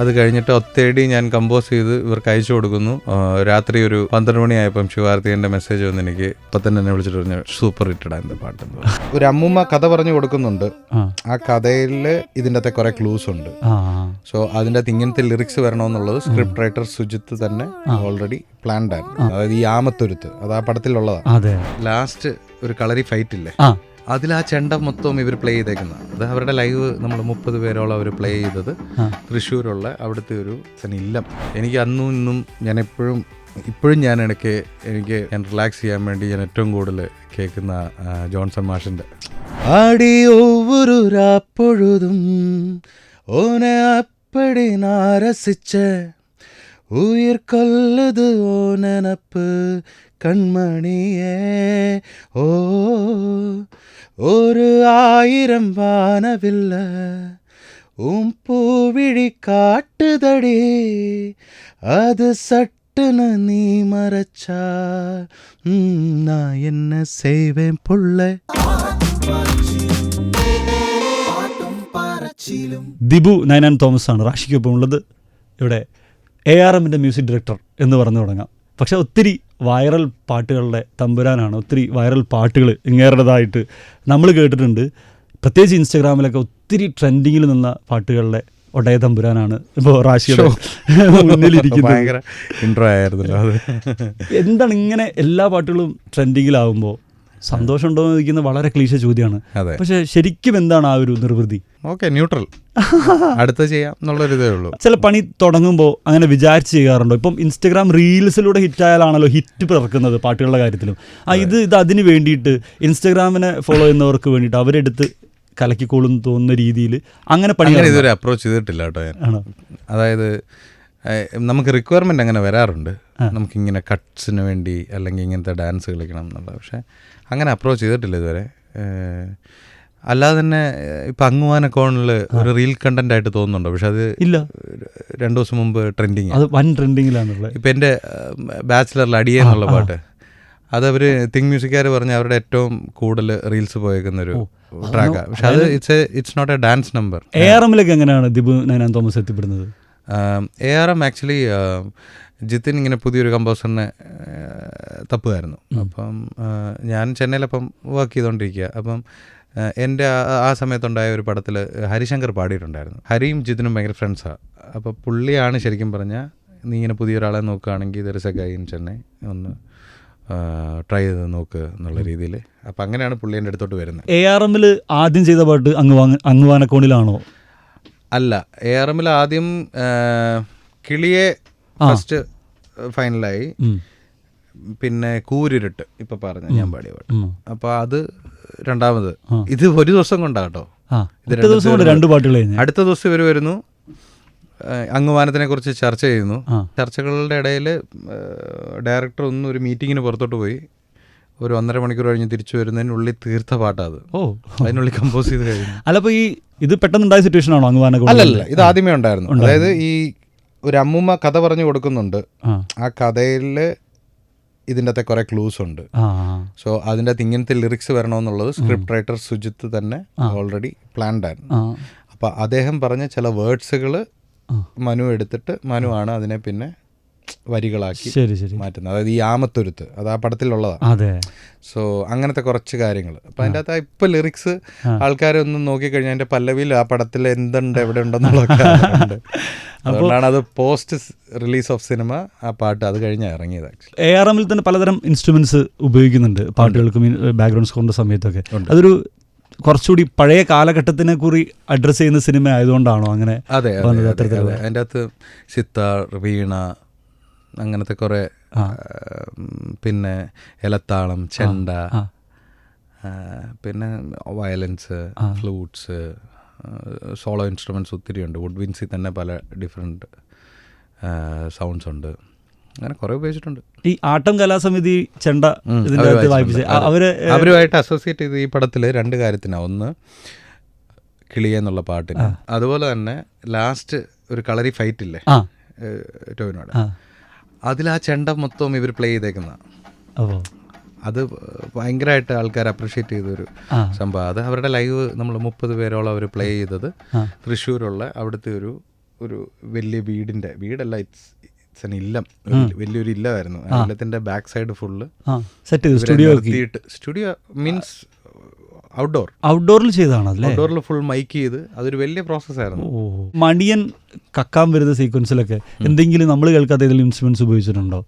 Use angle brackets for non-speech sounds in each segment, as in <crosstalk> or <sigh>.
അത് കഴിഞ്ഞിട്ട് ഒത്തേടി ഞാൻ കമ്പോസ് ചെയ്ത് ഇവർക്ക് അയച്ചു കൊടുക്കുന്നു. രാത്രി ഒരു പന്ത്രണ്ട് മണിയായപ്പം ശിവാർത്തിന്റെ മെസ്സേജ് വന്ന് എനിക്ക് ഇപ്പൊ തന്നെ എന്നെ വിളിച്ചിട്ട് പറഞ്ഞു സൂപ്പർ ഹിറ്റഡ് എന്റെ പാട്ട് ഒരു അമ്മൂമ്മ കഥ പറഞ്ഞു കൊടുക്കുന്നുണ്ട്. ആ. കഥയിൽ ഇതിന്റെ അകത്തെ കുറെ ക്ലൂസ് ഉണ്ട്. ആ സോ അതിന്റെ അകത്ത് ഇങ്ങനത്തെ ലിറിക്സ് വരണമെന്നുള്ളത് സ്ക്രിപ്റ്റ് റൈറ്റർ സുജിത്ത് തന്നെ ഓൾറെഡി പ്ലാൻഡ് ആണ് അതായത് ഈ ആമത്തൊരുത്ത് അത് ആ പടത്തിലുള്ളതാണ്. അതെ. ലാസ്റ്റ് ഒരു കളറി ഫൈറ്റ് ഇല്ലേ? ആ. അതിൽ ആ ചെണ്ട മൊത്തം ഇവർ പ്ലേ ചെയ്തേക്കുന്നത് അത് അവരുടെ ലൈവ് നമ്മൾ മുപ്പത് പേരോളം അവർ പ്ലേ ചെയ്തത്. തൃശ്ശൂരുള്ള അവിടുത്തെ ഒരു ഇല്ലം. എനിക്ക് അന്നും ഇന്നും ഞാൻ എപ്പോഴും ഇപ്പോഴും ഞാൻ ഇടയ്ക്ക് എനിക്ക് ഞാൻ റിലാക്സ് ചെയ്യാൻ വേണ്ടി ഞാൻ ഏറ്റവും കൂടുതൽ കേൾക്കുന്ന ജോൺസൺ മാഷിന്റെ ആടി ഒവ്വൊരു രാപ്പൊഴുതും ഓനെ അപ്പടി നാരസിച്ച് ഉയർ കൊല്ലത് ഓനപ്പ് കൺമണിയേ. ഓ ஒரு ஆயிரம் வானவில்ல உன் பூவிழி காட்டுதடி அது சட்டுன்னு நீ மறைச்சா ம், நான் என்ன செய்வேன் புள்ள ദിബു നയനാൻ തോമസ് ആണ് റാഷിക്കൊപ്പം ഉള്ളത് ഇവിടെ എ ആർ എമ്മിൻ്റെ മ്യൂസിക് ഡയറക്ടർ എന്ന് പറഞ്ഞു തുടങ്ങാം പക്ഷെ ഒത്തിരി വൈറൽ പാട്ടുകളുടെ തമ്പുരാനാണ്. ഒത്തിരി വൈറൽ പാട്ടുകൾ ഇങ്ങേറേണ്ടതായിട്ട് നമ്മൾ കേട്ടിട്ടുണ്ട്. പ്രത്യേകിച്ച് ഇൻസ്റ്റഗ്രാമിലൊക്കെ ഒത്തിരി ട്രെൻഡിങ്ങിൽ നിന്ന പാട്ടുകളുടെ ഒടയ തമ്പുരാനാണ് ഇപ്പോൾ റാഷിയുടെ മുന്നിലിരിക്കുന്നത്. ഇൻട്രോ ആയിരുന്നല്ലോ എന്താണ് ഇങ്ങനെ എല്ലാ പാട്ടുകളും ട്രെൻഡിങ്ങിലാവുമ്പോൾ സന്തോഷമുണ്ടോ എന്ന് ചോദിക്കുന്ന വളരെ ക്ലീശ ചോദ്യമാണ്. പക്ഷെ ശരിക്കും എന്താണ് ആ ഒരു നിർവൃതി? Okay neutral. അടുത്ത ചെയ്യാം എന്നുള്ളൊരു ഇതേ ഉള്ളൂ. <laughs> ചില പണി തുടങ്ങുമ്പോൾ അങ്ങനെ വിചാരിച്ച് ചെയ്യാറുണ്ടോ? ഇപ്പം ഇൻസ്റ്റഗ്രാം റീൽസിലൂടെ ഹിറ്റായാലാണല്ലോ ഹിറ്റ് പിറക്കുന്നത് പാട്ടുകളുടെ കാര്യത്തിലും. ആ ഇത് ഇത് അതിന് വേണ്ടിയിട്ട് ഇൻസ്റ്റഗ്രാമിനെ ഫോളോ ചെയ്യുന്നവർക്ക് വേണ്ടിയിട്ട് അവരെടുത്ത് കലക്കിക്കോളും തോന്നുന്ന രീതിയിൽ അങ്ങനെ പണി ഇതുവരെ അപ്രോച്ച് ചെയ്തിട്ടില്ല കേട്ടോ ഞാൻ. അതായത് നമുക്ക് റിക്വയർമെന്റ് അങ്ങനെ വരാറുണ്ട്. നമുക്കിങ്ങനെ കട്ട്സിന് വേണ്ടി അല്ലെങ്കിൽ ഇങ്ങനത്തെ ഡാൻസ് കളിക്കണം എന്നുള്ളത്. പക്ഷേ അങ്ങനെ അപ്രോച്ച് ചെയ്തിട്ടില്ല ഇതുവരെ. അല്ലാതെ തന്നെ ഇപ്പം അങ്ങുവാന അങ്ങുവാനക്കോണിൽ ഒരു റീൽ കണ്ടന്റ് ആയിട്ട് തോന്നുന്നുണ്ടോ? പക്ഷെ അത് ഇല്ല. രണ്ടു ദിവസം മുമ്പ് ട്രെൻഡിങ് അത് വൻ ട്രെൻഡിങ്ങിലാണുള്ളത് ഇപ്പം എന്റെ ബാച്ചിലറിൽ അടിയെന്നുള്ള പാട്ട്. അതവർ തിങ് മ്യൂസിക്കാർ പറഞ്ഞ അവരുടെ ഏറ്റവും കൂടുതൽ റീൽസ് പോയേക്കുന്നൊരു ട്രാക്കാണ് പക്ഷെ അത് it's it's not a dance number A R എമ്മിലൊക്കെ എങ്ങനെയാണ് Dibu Nainan Thomas എത്തിപ്പെടുന്നത്? A R M actually Jithin ഇങ്ങനെ പുതിയൊരു കമ്പോസറിനെ തപ്പുമായിരുന്നു. അപ്പം ഞാൻ ചെന്നൈയിലപ്പം വർക്ക് ചെയ്തുകൊണ്ടിരിക്കുക അപ്പം എന്റെ ആ- സമയത്തുണ്ടായ ഒരു പടത്തിൽ ഹരിശങ്കർ പാടിയിട്ടുണ്ടായിരുന്നു. ഹരിയും ജിത്തിനും ഭയങ്കര ഫ്രണ്ട്സാണ് അപ്പോൾ പുള്ളിയാണ് ശരിക്കും പറഞ്ഞാൽ നീ ഇങ്ങനെ പുതിയൊരാളെ നോക്കുകയാണെങ്കിൽ ഇതൊരു ഇൻ ചെന്നൈ. ഒന്ന് ട്രൈ ചെയ്ത് നോക്ക് എന്നുള്ള രീതിയിൽ. അപ്പം അങ്ങനെയാണ് പുള്ളി എന്റെ അടുത്തോട്ട് വരുന്നത്. എ ആർ എമ്മിൽ ആദ്യം ചെയ്ത പാട്ട് അങ്ങ് അങ്ങുവാനക്കോണിലാണോ അല്ല എ ആർ എമ്മിൽ ആദ്യം കിളിയെ ഫസ്റ്റ് ഫൈനലായി പിന്നെ കൂരിരുട്ട് ഇപ്പൊ പറഞ്ഞു ഞാൻ പാടിയ പാട്ട്. അപ്പൊ അത് രണ്ടാമത്. ഇത് ഒരു ദിവസം കൊണ്ടാ കേട്ടോ ഇത് ദിവസം കൊണ്ട് രണ്ട് പാട്ടുകൾ അടുത്ത ദിവസം ഇവർ വരുന്നു. അങ്ങുവാനത്തിനെ കുറിച്ച് ചർച്ച ചെയ്യുന്നു. ചർച്ചകളുടെ ഇടയിൽ ഡയറക്ടർ ഒന്ന് ഒരു മീറ്റിങ്ങിന് പുറത്തോട്ട് പോയി. ഒരു ഒന്നര മണിക്കൂർ കഴിഞ്ഞ് തിരിച്ചു വരുന്നതിനുള്ളിൽ തീർത്ത പാട്ടാ അത്. ഓ. അതിനുള്ളിൽ കമ്പോസ് ചെയ്ത് കഴിഞ്ഞു. <laughs> അല്ല ഈ ഇത് പെട്ടെന്ന് പെട്ടെന്നുണ്ടായ സിറ്റുവേഷൻ ആണോ അങ്ങ് അല്ലല്ല ഇത് ആദ്യമേ ഉണ്ടായിരുന്നു. അതായത് ഈ ഒരു അമ്മൂമ്മ കഥ പറഞ്ഞു കൊടുക്കുന്നുണ്ട്. ആ. കഥയിൽ ഇതിന്റെ അകത്തെ കുറെ ക്ലൂസ് ഉണ്ട്. സോ അതിന്റെ അകത്ത് ഇങ്ങനത്തെ ലിറിക്സ് വരണമെന്നുള്ളത് സ്ക്രിപ്റ്റ് റൈറ്റർ സുജിത്ത് തന്നെ ഓൾറെഡി പ്ലാൻഡ് ആയിരുന്നു. അപ്പോൾ അദ്ദേഹം പറഞ്ഞ ചില വേർഡ്സുകൾ മനു എടുത്തിട്ട് മനു ആണ് അതിനെ പിന്നെ വരികളാക്കി ശരി ശരി. മാറ്റുന്നത്. അതായത് ഈ ആമത്തൊരുത്ത് അത് ആ പടത്തിലുള്ളതാണ് അതെ. സോ അങ്ങനത്തെ കുറച്ച് കാര്യങ്ങൾ അപ്പം അതിന്റെ അകത്ത് ഇപ്പം ലിറിക്സ് ആൾക്കാരെ ഒന്ന് നോക്കിക്കഴിഞ്ഞാൽ അതിന്റെ പല്ലവിയിൽ ആ പടത്തിൽ എന്തുണ്ട് എവിടെ ഉണ്ടെന്നുള്ളതൊക്കെ ഉണ്ട് <laughs> അതുകൊണ്ടാണ് അത് പോസ്റ്റ് റിലീസ് ഓഫ് സിനിമ ആ പാട്ട് അത് കഴിഞ്ഞ ഇറങ്ങിയത് ആക്ച്വലി എ ആർ എമ്മിൽ തന്നെ പലതരം ഇൻസ്ട്രുമെന്റ്സ് ഉപയോഗിക്കുന്നുണ്ട് പാട്ടുകൾക്കും ബാക്ക്ഗ്രൗണ്ട് സ്കോറിന്റെ സമയത്തൊക്കെ. അതൊരു കുറച്ചുകൂടി പഴയ കാലഘട്ടത്തിനെ കുറി അഡ്രസ് ചെയ്യുന്ന സിനിമ ആയതുകൊണ്ടാണോ അങ്ങനെ അതെ. അതിന്റെ അകത്ത് സിത്താർ വീണ അങ്ങനത്തെ കുറേ പിന്നെ ഇലത്താളം ചെണ്ട പിന്നെ വയലൻസ് ഫ്ലൂട്ട്സ് സോളോ ഇൻസ്ട്രുമെന്റ്സ് ഒത്തിരി ഉണ്ട്. വുഡ് വിൻസിൽ തന്നെ പല ഡിഫറെന്റ് സൗണ്ട്സ് ഉണ്ട്. അങ്ങനെ കുറേ ഉപയോഗിച്ചിട്ടുണ്ട്. ഈ ആട്ടം കലാസമിതി ചെണ്ട. അവരുമായിട്ട് അസോസിയേറ്റ് ചെയ്ത് ഈ പടത്തിൽ രണ്ട് കാര്യത്തിനാണ് ഒന്ന് കിളിയ എന്നുള്ള പാട്ടിന്. അതുപോലെ തന്നെ ലാസ്റ്റ് ഒരു കളരി ഫൈറ്റ് ഇല്ലേ ടോവിനോട് അതിൽ ആ ചെണ്ട മൊത്തം ഇവർ പ്ലേ ചെയ്തേക്കുന്ന. അത് ഭയങ്കരമായിട്ട് ആൾക്കാർ അപ്രിഷ്യേറ്റ് ചെയ്തൊരു. സംഭവം. അത് അവരുടെ ലൈവ് നമ്മൾ മുപ്പത് പേരോളം അവർ പ്ലേ ചെയ്തത്. തൃശ്ശൂരുള്ള അവിടുത്തെ ഒരു ഒരു വലിയ വീടിന്റെ വീടല്ല ഇറ്റ്സ് ഇറ്റ്സ് എൻ ഇല്ലം. വലിയൊരു ഇല്ലമായിരുന്നു. ഇല്ലത്തിന്റെ back side full set studio studio means outdoor ഔട്ട്ഡോറിൽ ചെയ്താണ് അല്ലേ? ഔട്ട്ഡോറിൽ ഫുൾ മൈക്ക് ചെയ്ത് അതൊരു വലിയ പ്രോസസ് ആയിരുന്നു. മണിയൻ കക്കാൻ വരുന്ന സീക്വൻസിലൊക്കെ എന്തെങ്കിലും നമ്മൾ കേൾക്കാത്ത ഏതെങ്കിലും ഇൻസ്ട്രുമെന്റ്സ് ഉപയോഗിച്ചിട്ടുണ്ടോ?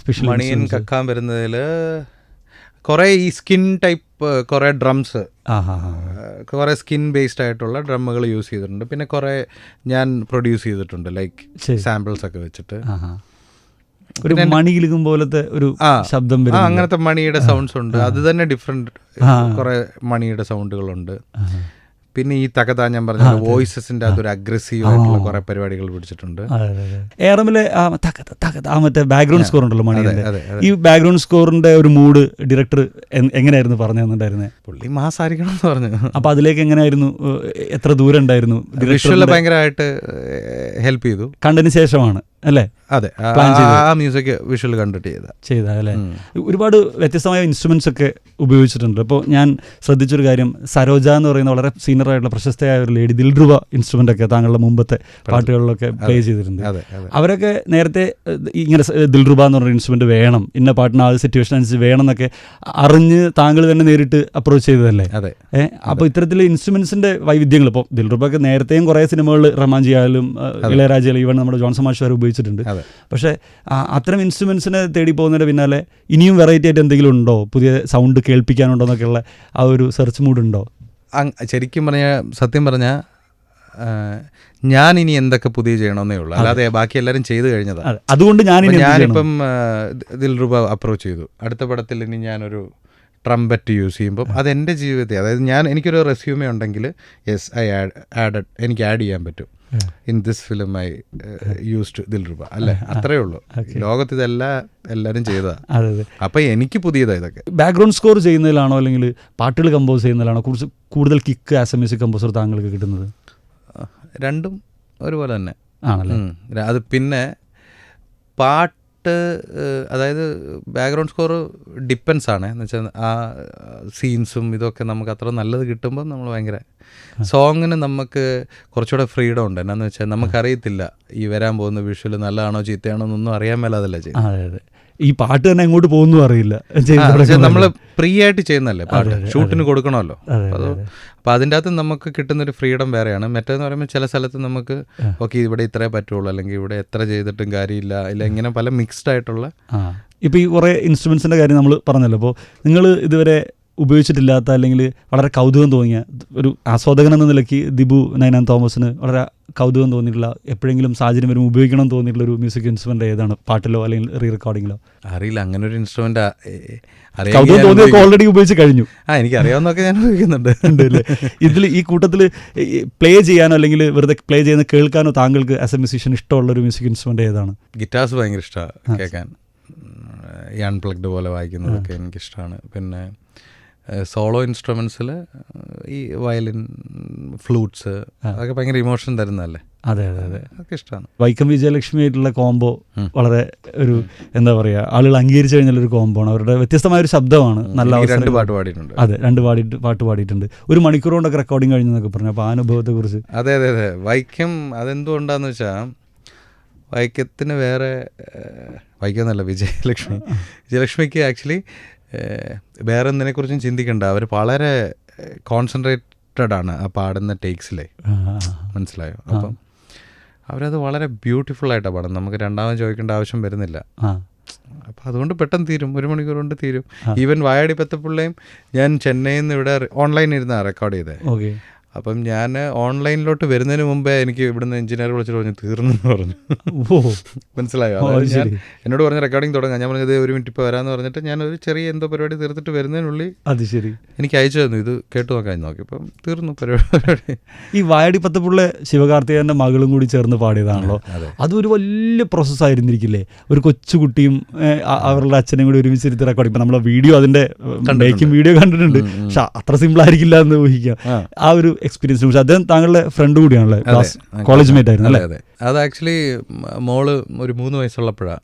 സ്പെഷ്യൽ മണിയൻ കക്കാൻ വരുന്നതിൽ കുറേ ഈ സ്കിൻ ടൈപ്പ് കുറേ ഡ്രംസ് കുറേ സ്കിൻ ബേസ്ഡ് ആയിട്ടുള്ള ഡ്രമ്മുകൾ യൂസ് ചെയ്തിട്ടുണ്ട്. പിന്നെ കുറേ ഞാൻ പ്രൊഡ്യൂസ് ചെയ്തിട്ടുണ്ട് ലൈക്ക് സാമ്പിൾസ് ഒക്കെ വെച്ചിട്ട്. ഒരു മണി കിലുക്കും പോലത്തെ ഒരു ശബ്ദം വരും അങ്ങനത്തെ മണിയുടെ സൗണ്ട്സ് ഉണ്ട്. അത് തന്നെ ഡിഫറെന്റ് കുറെ മണിയുടെ സൗണ്ടുകളുണ്ട് പിന്നെ ഈ തകത ഞാൻ പറഞ്ഞ വോയിസസിന്റെ അതൊരു അഗ്രസീവ് ആയിട്ടുള്ള കുറെ പരിപാടികൾ പിടിച്ചിട്ടുണ്ട് ഏറമിലെ ആ തകത തകത ആ മറ്റേ ബാക്ക്ഗ്രൗണ്ട് സ്കോർ ഉണ്ടല്ലോ മണി ഈ ബാക്ക്ഗ്രൗണ്ട് സ്കോറിന്റെ ഒരു മൂഡ് ഡയറക്ടർ എങ്ങനെയായിരുന്നു പറഞ്ഞു തന്നിട്ടുണ്ടായിരുന്നത് പുള്ളി മാസായിരിക്കണം എന്ന് പറഞ്ഞു. അപ്പൊ അതിലേക്ക് എങ്ങനെയായിരുന്നു എത്ര ദൂരം ഉണ്ടായിരുന്നു? ഭയങ്കരമായിട്ട് ഹെൽപ്പ് ചെയ്തു. കണ്ടതിന് ശേഷമാണ് അല്ലേ? അതെ ആ മ്യൂസിക് വിഷ്വൽ കണ്ടിട്ട് ചെയ്ത. ചെയ്ത അല്ലേ? ഒരുപാട് വ്യത്യസ്തമായ ഇൻസ്ട്രുമെന്റ്സ് ഒക്കെ ഉപയോഗിച്ചിട്ടുണ്ട്. അപ്പോൾ ഞാൻ ശ്രദ്ധിച്ചൊരു കാര്യം സരോജ എന്ന് പറയുന്ന വളരെ സീനിയർ ആയിട്ടുള്ള പ്രശസ്തയായ ഒരു ലേഡി ദിൽറുബ ഇൻസ്ട്രുമെന്റ് ഒക്കെ താങ്കളുടെ മുമ്പത്തെ പാട്ടുകളിലൊക്കെ പ്ലേ ചെയ്തിട്ടുണ്ട് അവരൊക്കെ നേരത്തെ ഇങ്ങനെ ദിൽഡ്രുബ ദിൽറുബ എന്ന് പറഞ്ഞ ഇൻസ്ട്രുമെന്റ് വേണം. ഇന്ന പാട്ടിന് ആ സിറ്റുവേഷൻ അനുസരിച്ച് വേണം എന്നൊക്കെ അറിഞ്ഞ് താങ്കൾ തന്നെ നേരിട്ട് അപ്രോച്ച് ചെയ്തതല്ലേ? അതെ. ഏഹ് അപ്പോൾ ഇത്തരത്തിൽ ഇൻസ്ട്രുമെന്റ്സിന്റെ വൈവിധ്യങ്ങൾ ഇപ്പോൾ ദിൽറുബൊക്കെ നേരത്തെയും കുറേ സിനിമകളിൽ റഹ്മാൻ ജിയാലും ഇളയരാജയിലും ഈവൺ നമ്മുടെ ജോൺസൺ മാഷ് വരെ ഉപയോഗിച്ചിട്ടുണ്ട്. പക്ഷേ അത്തരം ഇൻസ്ട്രുമെൻസിനെ തേടി പോകുന്നതിന്റെ പിന്നാലെ ഇനിയും വെറൈറ്റി ആയിട്ട് എന്തെങ്കിലും ഉണ്ടോ? പുതിയ സൗണ്ട് കേൾപ്പിക്കാനുണ്ടോ എന്നൊക്കെയുള്ള ആ ഒരു സെർച്ച് മൂഡ് ഉണ്ടോ? ശരിക്കും പറഞ്ഞ സത്യം പറഞ്ഞ ഞാൻ ഇനി എന്തൊക്കെ പുതിയ ചെയ്യണമെന്നേ ഉള്ളൂ. അല്ലാതെ ബാക്കി എല്ലാവരും ചെയ്തു കഴിഞ്ഞതാണ് അതുകൊണ്ട് ഞാൻ? ഞാനിപ്പം ദിൽ ദിൽറുബ അപ്രോച്ച് ചെയ്തു. അടുത്ത പടത്തിൽ ഇനി ഞാനൊരു ട്രംപറ്റ് യൂസ് ചെയ്യുമ്പോൾ അത് എന്റെ ജീവിതത്തെ അതായത് ഞാൻ എനിക്കൊരു റെസ്യൂമേ ഉണ്ടെങ്കിൽ യെസ് ഐ ആഡ് ആഡഡ് എനിക്ക് ആഡ് ചെയ്യാൻ പറ്റും. In this film I used dilruba അല്ലേ? അത്രേ ഉള്ളൂ. ലോകത്ത് ഇതെല്ലാം എല്ലാവരും ചെയ്തതാ. അതെ അതെ. അപ്പം എനിക്ക് പുതിയതാ ഇതൊക്കെ. ബാക്ക്ഗ്രൗണ്ട് സ്കോർ ചെയ്യുന്നതിലാണോ അല്ലെങ്കിൽ പാട്ടുകൾ കമ്പോസ് ചെയ്യുന്നതിലാണോ കുറച്ച് കൂടുതൽ kick as a music composer താങ്കൾക്ക് കിട്ടുന്നത്? രണ്ടും ഒരുപോലെ തന്നെ. ആണല്ലേ? അത് പിന്നെ പാട്ട് ഏഹ്, അതായത് ബാക്ക്ഗ്രൗണ്ട് സ്കോർ ഡിപ്പെൻസ് ആണ്. എന്ന് വെച്ചാൽ ആ സീൻസും ഇതൊക്കെ നമുക്ക് അത്ര നല്ലത് കിട്ടുമ്പോൾ നമ്മൾ ഭയങ്കര സോങ്ങിന് നമുക്ക് കുറച്ചുകൂടെ ഫ്രീഡം ഉണ്ട്. എന്നാന്ന് വെച്ചാൽ നമുക്കറിയത്തില്ല ഈ വരാൻ പോകുന്ന വിഷ്വൽ നല്ലതാണോ ചീത്തയാണോ എന്നൊന്നും അറിയാൻ മേലാതല്ല ചെയ്യുന്നത്. ഈ പാട്ട് തന്നെ എങ്ങോട്ട് പോകുന്നു അറിയില്ല. നമ്മൾ ഫ്രീ ആയിട്ട് ചെയ്യുന്നല്ലേ പാട്ട്? ഷൂട്ടിന് കൊടുക്കണമല്ലോ. അപ്പോൾ അത് അപ്പോൾ അതിന്റെ അകത്ത് നമുക്ക് കിട്ടുന്നൊരു ഫ്രീഡം വേറെയാണ്. മറ്റേന്ന് പറയുമ്പോൾ ചില സ്ഥലത്ത് നമുക്ക് ഓക്കെ ഇവിടെ ഇത്രേ പറ്റുള്ളൂ അല്ലെങ്കിൽ ഇവിടെ എത്ര ചെയ്തിട്ടും കാര്യമില്ല ഇല്ല ഇങ്ങനെ പല മിക്സ്ഡ് ആയിട്ടുള്ള ഇപ്പോൾ ഈ കുറേ ഇൻസ്ട്രുമെൻസിന്റെ കാര്യം നമ്മൾ പറഞ്ഞല്ലോ. അപ്പോൾ നിങ്ങൾ ഇതുവരെ ഉപയോഗിച്ചിട്ടില്ലാത്ത അല്ലെങ്കിൽ വളരെ കൗതുകം തോന്നിയ ഒരു ആസ്വാദകൻ എന്ന നിലയ്ക്ക് ദിബു നൈനാൻ തോമസിന് വളരെ കൗതുകം തോന്നിയിട്ടുള്ള എപ്പോഴെങ്കിലും സാഹചര്യം വരുമ്പോൾ ഉപയോഗിക്കണം എന്ന് തോന്നിയിട്ടുള്ള ഒരു മ്യൂസിക് ഇൻസ്ട്രുമെന്റ് ഏതാണ്? പാട്ടിലോ അല്ലെങ്കിൽ റീ റെക്കോർഡിങ്ങിലോ അറിയില്ല അങ്ങനെ ഒരു ഇൻസ്ട്രുമെന്റ് കൗതുകം തോന്നിയൊക്കെ ഓൾറെഡി ഉപയോഗിച്ച് കഴിഞ്ഞു. ആ എനിക്ക് അറിയാവുന്നൊക്കെ ഞാൻ ഉപയോഗിക്കുന്നുണ്ട്. ഇതിൽ ഈ കൂട്ടത്തിൽ പ്ലേ ചെയ്യാനോ അല്ലെങ്കിൽ വെറുതെ പ്ലേ ചെയ്യുന്ന കേൾക്കാനോ താങ്കൾക്ക് ആസ് എ മ്യൂസീഷ്യൻ ഇഷ്ടമുള്ള ഒരു മ്യൂസിക് ഇൻസ്ട്രുമെന്റ് ഏതാണ്? ഗിറ്റാർസ് ഭയങ്കര ഇഷ്ടമാണ് കേൾക്കാൻ. ഈ അൺപ്ലഗ്ഡ് പോലെ വായിക്കുന്നതൊക്കെ എനിക്കിഷ്ടമാണ് പിന്നെ സോളോ ഇൻസ്ട്രുമെൻസിൽ ഈ വയലിൻ ഫ്ലൂട്ട്സ് അതൊക്കെ ഭയങ്കര ഇമോഷൻ തരുന്നതല്ലേ? അതെ അതെ അതെ. അതൊക്കെ ഇഷ്ടമാണ് വൈക്കം വിജയലക്ഷ്മി ആയിട്ടുള്ള കോംബോ വളരെ ഒരു എന്താ പറയുക ആളുകൾ അംഗീകരിച്ചു കഴിഞ്ഞാൽ ഒരു കോംബോ ആണ് അവരുടെ വ്യത്യസ്തമായ ഒരു ശബ്ദമാണ് നല്ല രണ്ട് പാട്ട് പാടിയിട്ടുണ്ട്. അതെ രണ്ട് പാടിയിട്ട് പാട്ട് പാടിയിട്ടുണ്ട്. ഒരു മണിക്കൂർ കൊണ്ടൊക്കെ റെക്കോർഡിംഗ് കഴിഞ്ഞെന്നൊക്കെ പറഞ്ഞു. അപ്പോൾ ആ അനുഭവത്തെ കുറിച്ച് അതെ അതെ അതെ. വൈക്കം അതെന്തുകൊണ്ടാന്ന് വെച്ചാൽ വൈക്കത്തിന് വേറെ വൈക്കം എന്നല്ല വിജയലക്ഷ്മി. വിജയലക്ഷ്മിക്ക് ആക്ച്വലി വേറെ എന്തിനെക്കുറിച്ചും ചിന്തിക്കണ്ട. അവർ വളരെ കോൺസെൻട്രേറ്റഡ് ആണ് ആ പാടുന്ന ടേക്സിലെ. മനസ്സിലായോ? അപ്പം അവരത് വളരെ ബ്യൂട്ടിഫുൾ ആയിട്ടാണ് പാടുന്നത്. നമുക്ക് രണ്ടാമത് ചോദിക്കേണ്ട ആവശ്യം വരുന്നില്ല. അപ്പം അതുകൊണ്ട് പെട്ടെന്ന് തീരും. ഒരു മണിക്കൂർ കൊണ്ട് തീരും. ഈവൻ വായാടി പത്തപ്പിള്ളയും ഞാൻ ചെന്നൈയിൽ നിന്ന് ഇവിടെ ഓൺലൈനിൽ ഇരുന്നാണ് റെക്കോർഡ് ചെയ്തത് ഓക്കെ അപ്പം ഞാൻ ഓൺലൈനിലോട്ട് വരുന്നതിന് മുമ്പേ എനിക്ക് ഇവിടുന്ന് എഞ്ചിനീയർ വിളിച്ചിട്ട് പറഞ്ഞു തീർന്നു എന്ന് പറഞ്ഞു. ഓ. മനസ്സിലായോ? ഞാൻ എന്നോട് പറഞ്ഞ റെക്കോർഡിംഗ് തുടങ്ങാം. ഞാൻ പറഞ്ഞത് ഒരു മിനിറ്റ് ഇപ്പോൾ വരാമെന്ന് പറഞ്ഞിട്ട് ഞാൻ ഒരു ചെറിയ എന്തോ പരിപാടി തീർത്തിട്ട് വരുന്നതിനുള്ളിൽ അത് ശരി. എനിക്ക് അയച്ചു തന്നു. ഇത് കേട്ട് നോക്കാൻ നോക്കി. ഇപ്പം തീർന്നു പരിപാടി. ഈ വായടി പത്തപ്പുള്ള ശിവകാർത്തികന്റെ മകളും കൂടി ചേർന്ന് പാടിയതാണല്ലോ. അതെ. അതൊരു വലിയ പ്രോസസ്സായിരുന്നിരിക്കില്ലേ ഒരു കൊച്ചുകുട്ടിയും അവരുടെ അച്ഛനും കൂടി ഒരുമിച്ചിരുത്തി റെക്കോർഡ് ഇപ്പം നമ്മളെ വീഡിയോ അതിന്റെ മേക്കിംഗ് വീഡിയോ കണ്ടിട്ടുണ്ട്. പക്ഷെ അത്ര സിമ്പിൾ ആയിരിക്കില്ല എന്ന് ഊഹിക്കാം. ആ ഒരു എക്സ്പീരിയൻസ് പക്ഷെ അദ്ദേഹം താങ്കളുടെ ഫ്രണ്ട് കൂടിയാണല്ലേ? ക്ലാസ് കോളേജ് മേറ്റ് ആയിരുന്നു അല്ലേ? അതെ. അത് ആക്ച്വലി മോൾ ഒരു മൂന്ന് വയസ്സുള്ളപ്പോഴാണ്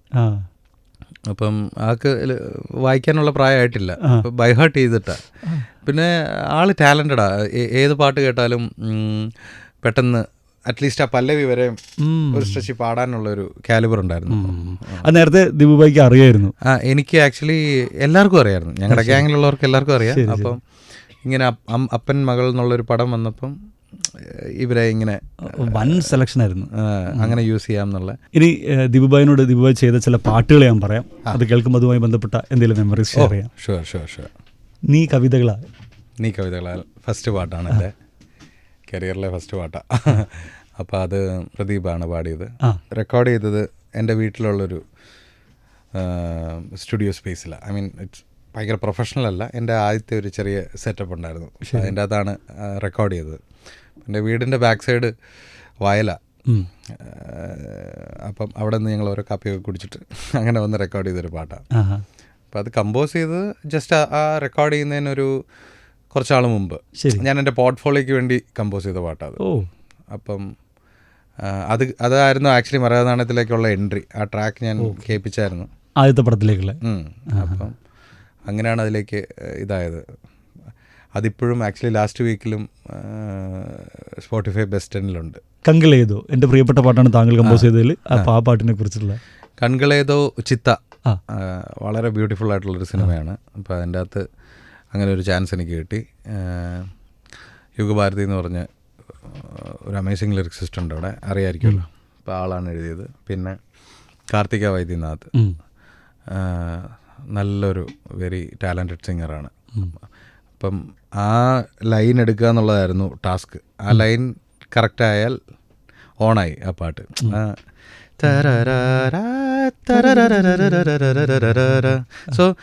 അപ്പം ആൾക്ക് വായിക്കാനുള്ള പ്രായമായിട്ടില്ല. ബൈഹാർട്ട് ചെയ്തിട്ടാ. പിന്നെ ആൾ ടാലന്റഡാ ഏത് പാട്ട് കേട്ടാലും പെട്ടെന്ന് അറ്റ്ലീസ്റ്റ് ആ പല്ലവി വരെ ഒരു സ്ട്രെച്ച് പാടാനുള്ള ഒരു കാലിബർ ഉണ്ടായിരുന്നു. അത് നേരത്തെ ദിബുബായിക്ക് അറിയായിരുന്നു. ആ എനിക്ക് ആക്ച്വലി എല്ലാവർക്കും അറിയായിരുന്നു. ഞങ്ങളുടെ ഗ്യാങ്ങിലുള്ളവർക്ക് എല്ലാവർക്കും അറിയാം. അപ്പം ഇങ്ങനെ അപ്പൻ മകൾ എന്നുള്ളൊരു പടം വന്നപ്പം ഇവരെ ഇങ്ങനെ വൻ സെലക്ഷൻ ആയിരുന്നു അങ്ങനെ യൂസ് ചെയ്യാം എന്നുള്ള ഇനി ദിപുബായിനോട് ദിബുബായിനോട് ദിബുബായി ചെയ്ത ചില പാട്ടുകൾ ഞാൻ പറയാം. അത് കേൾക്കുമ്പോൾ അതുമായി ബന്ധപ്പെട്ട എന്തെങ്കിലും മെമ്മറീസ് ഷെയർ ചെയ്യാം. ഷുവർ ഷുവർ ഷുവർ നീ കവിതകളാ. നീ കവിതകളാൽ ഫസ്റ്റ് പാട്ടാണ് എന്റെ കരിയറിലെ ഫസ്റ്റ് പാട്ടാണ് അപ്പോൾ അത് പ്രദീപാണ് പാടിയത്. റെക്കോർഡ് ചെയ്തത് എന്റെ വീട്ടിലുള്ളൊരു സ്റ്റുഡിയോ സ്പേസിലാണ് ഐ മീൻ ഇറ്റ്സ് ഭയങ്കര പ്രൊഫഷണൽ അല്ല. എന്റെ ആദ്യത്തെ ഒരു ചെറിയ സെറ്റപ്പ് ഉണ്ടായിരുന്നു. അതിന്റെ അകത്താണ് റെക്കോർഡ് ചെയ്തത്. എന്റെ വീടിന്റെ ബാക്ക് സൈഡ് വയല. അപ്പം അവിടെ നിന്ന് ഞങ്ങൾ ഓരോ കാപ്പിയൊക്കെ കുടിച്ചിട്ട് <laughs> അങ്ങനെ വന്ന് റെക്കോർഡ് ചെയ്തൊരു പാട്ടാണ്. അപ്പം അത് കമ്പോസ് ചെയ്ത് ജസ്റ്റ് ആ റെക്കോർഡ് ചെയ്യുന്നതിനൊരു കുറച്ചാൾ മുമ്പ്. ഞാൻ എന്റെ പോർട്ട്ഫോളിയോയ്ക്ക് വേണ്ടി കമ്പോസ് ചെയ്ത പാട്ടാണ് അത്. അപ്പം അത് അതായിരുന്നു ആക്ച്വലി മരനാണയത്തിലേക്കുള്ള എൻട്രി ആ ട്രാക്ക് ഞാൻ കേൾപ്പിച്ചായിരുന്നു. ആദ്യത്തെ പടത്തിലേക്കുള്ള. അപ്പം അങ്ങനെയാണ് അതിലേക്ക് ഇതായത്. അതിപ്പോഴും ആക്ച്വലി ലാസ്റ്റ് വീക്കിലും സ്പോട്ടിഫൈ ബെസ്റ്റ് ടെന്നിലുണ്ട് കങ്കളേതോ എന്റെ പ്രിയപ്പെട്ട പാട്ടാണ് താങ്കൾ കമ്പോസ് ചെയ്തതിൽ. അപ്പോൾ ആ. പാട്ടിനെ കുറിച്ചുള്ള. കൺകളേതോ ചിത്ത. വളരെ ബ്യൂട്ടിഫുൾ ആയിട്ടുള്ളൊരു സിനിമയാണ്. അപ്പോൾ അതിന്റെ അകത്ത് അങ്ങനെ ഒരു ചാൻസ് എനിക്ക് കിട്ടി. യുഗഭാരതി എന്ന് പറഞ്ഞ ഒരു അമേസിംഗ് ലിറിക്സിസ്റ്റ് ഉണ്ട് അവിടെ. അറിയായിരിക്കുമല്ലോ അപ്പോൾ ആളാണ് എഴുതിയത്. പിന്നെ കാർത്തിക വൈദ്യനാഥ്. നല്ലൊരു വെരി ടാലന്റഡ് സിംഗറാണ് അപ്പം ആ ലൈൻ എടുക്കുക എന്നുള്ളതായിരുന്നു ടാസ്ക് ആ ലൈൻ കറക്റ്റ് ആയാൽ ഓണായി ആ പാട്ട്. സോ